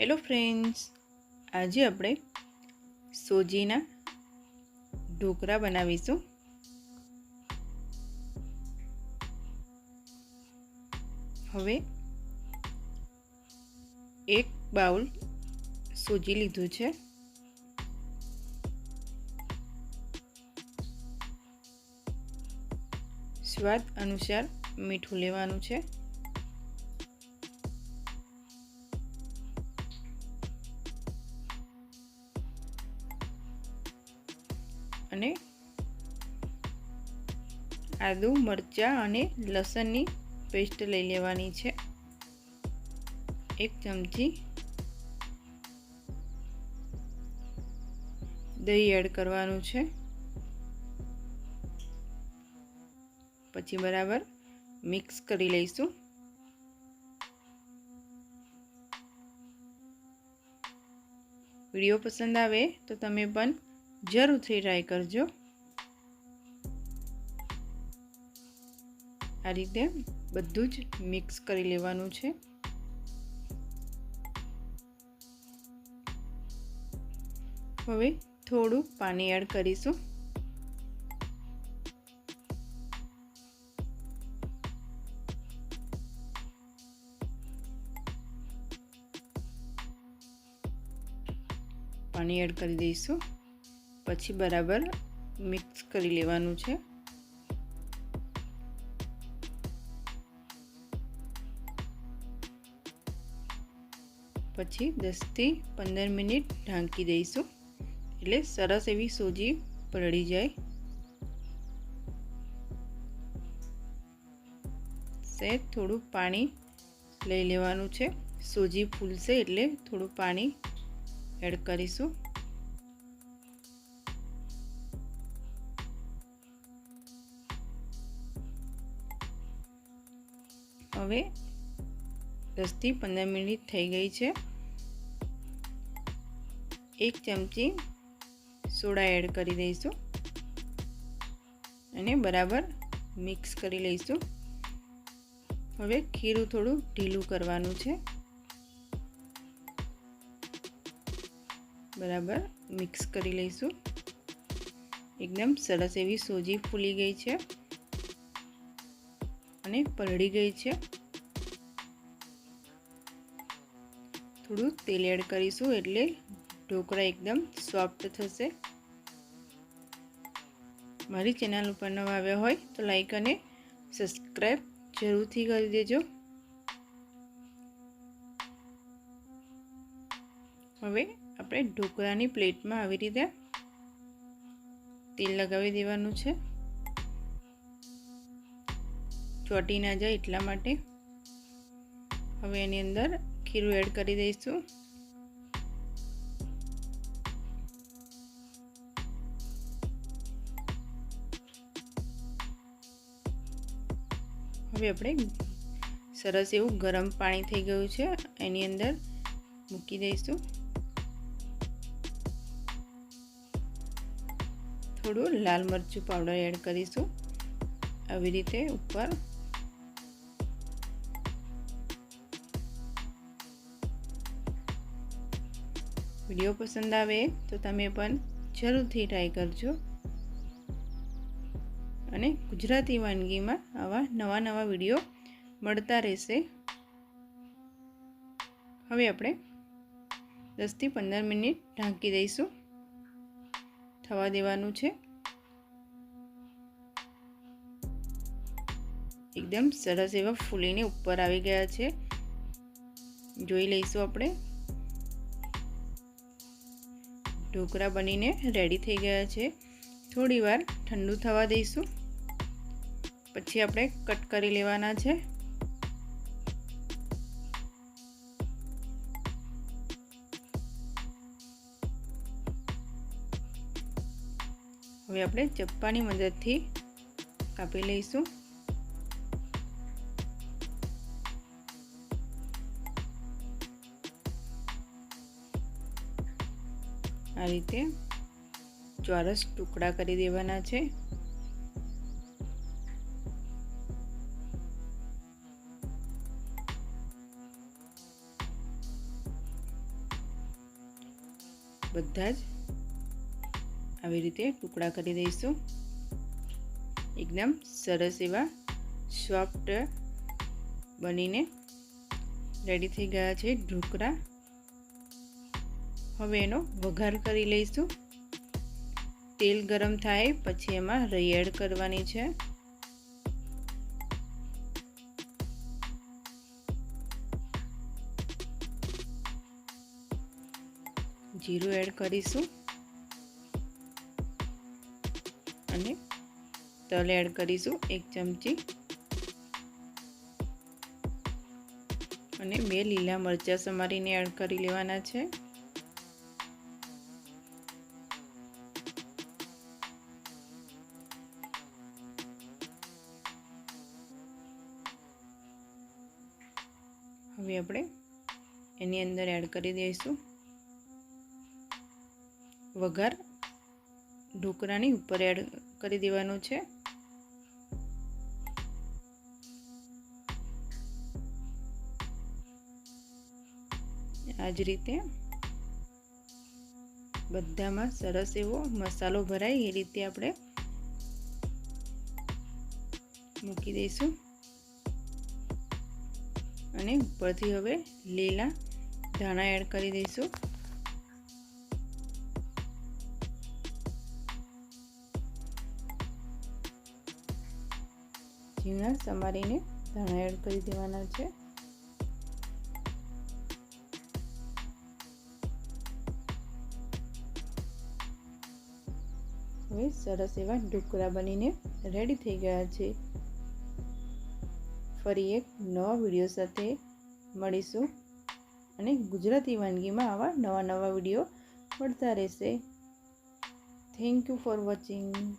Hello friends આજે આપણે સોજીના ઢોકળા બનાવીશું. હવે એક બાઉલ સોજી લીધું છે. સ્વાદ અનુસાર મીઠું લેવાનું છે. અને આદુ, મરચાં અને લસણની પેસ્ટ લઈ લેવાની છે. એક ચમચી દહીં એડ કરવાનું છે. પછી બરાબર મિક્સ કરી લઈશું. વીડિયો પસંદ આવે તો તમે પણ જરૂરથી ટ્રાય કરજો. આ રીતે બધું જ મિક્સ કરી લેવાનું છે. હવે થોડું પાણી એડ કરીશું. પાણી એડ કરી દઈશું. પછી બરાબર મિક્સ કરી લેવાનું છે. પછી દસથી પંદર મિનિટ ઢાંકી દઈશું. એટલે સરસ એવી સોજી પલળી જાય. સે થોડું પાણી લઈ લેવાનું છે. સોજી ફૂલશે એટલે થોડું પાણી એડ કરીશું. હવે દસથી પંદર મિનિટ થઈ ગઈ છે. એક ચમચી સોડા એડ કરી દઈશું અને બરાબર મિક્સ કરી લઈશું. હવે ખીરું થોડું ઢીલું કરવાનું છે. બરાબર મિક્સ કરી લઈશું. એકદમ સરસ એવી સોજી ફૂલી ગઈ છે. અને પલળી ગઈ છે. થોડું તેલ એડ કરીશું એટલે ઢોકળા એકદમ સોફ્ટ થશે. મારી ચેનલ ઉપર નવા આવ્યા હોય તો લાઈક અને સબસ્ક્રાઈબ જરૂરથી કરી દેજો. હવે આપણે ઢોકળાની પ્લેટમાં આવી રીતે તેલ લગાવી દેવાનું છે. ચોટી ના જાય એટલા માટે. હવે એની અંદર ખીરું એડ કરી દઈશું. હવે આપણે સરસ એવું ગરમ પાણી થઈ ગયું છે. એની અંદર મૂકી દઈશું. થોડું લાલ મરચું પાવડર એડ કરીશું. આવી રીતે ઉપર વીડિયો પસંદ આવે તો તમે પણ જરૂરથી ટ્રાય કરજો. અને ગુજરાતી વાનગીમાં આવા નવા નવા વીડિયો મળતા રહેશે. હવે આપણે દસથી પંદર મિનિટ ઢાંકી દઈશું. થવા દેવાનું છે. એકદમ સરસ એવા ફૂલીને ઉપર આવી ગયા છે. જોઈ લઈશું આપણે. ઢોકળા બનીને રેડી થઈ ગયા છે. થોડી વાર ઠંડુ થવા દઈશું. પછી આપણે કટ કરી લેવાના છે. હવે આપણે ચપ્પાની મદદથી કાપી લઈશું. આ રીતે ચોરસ ટુકડા કરી દેવાના છે. બધા જ આવી રીતે ટુકડા કરી દઈશું. એકદમ સરસ એવા સોફ્ટ બનીને રેડી થઈ ગયા છે ઢોકળા. હવે એનો વઘાર કરી લઈશું. તેલ ગરમ થાય પછી એમાં રઈ એડ કરવાની છે. જીરું એડ કરીશું. અને તલ એડ કરીશું એક ચમચી. અને બે લીલા મરચાં સમારીને એડ કરી લેવાના છે. હવે આપણે એની અંદર એડ કરી દઈશું. વઘાર ઢોકરાની ઉપર એડ કરી દેવાનો છે. આ જ રીતે બધામાં સરસ એવો મસાલો ભરાય એ રીતે આપણે મૂકી દઈશું. અને ઉપરથી હવે લીલા ધાણા એડ કરી દઈશું. ઝીણા સમારીને ધાણા એડ કરી દેવાના છે. હવે સરસ એવા ઢોકળા બનીને રેડી થઈ ગયા છે. ફરી એક નવા વીડિયો સાથે મળીશું. અને ગુજરાતી વાનગીમાં આવા નવા નવા વીડિયો મળતા રહેશે. Thank you for watching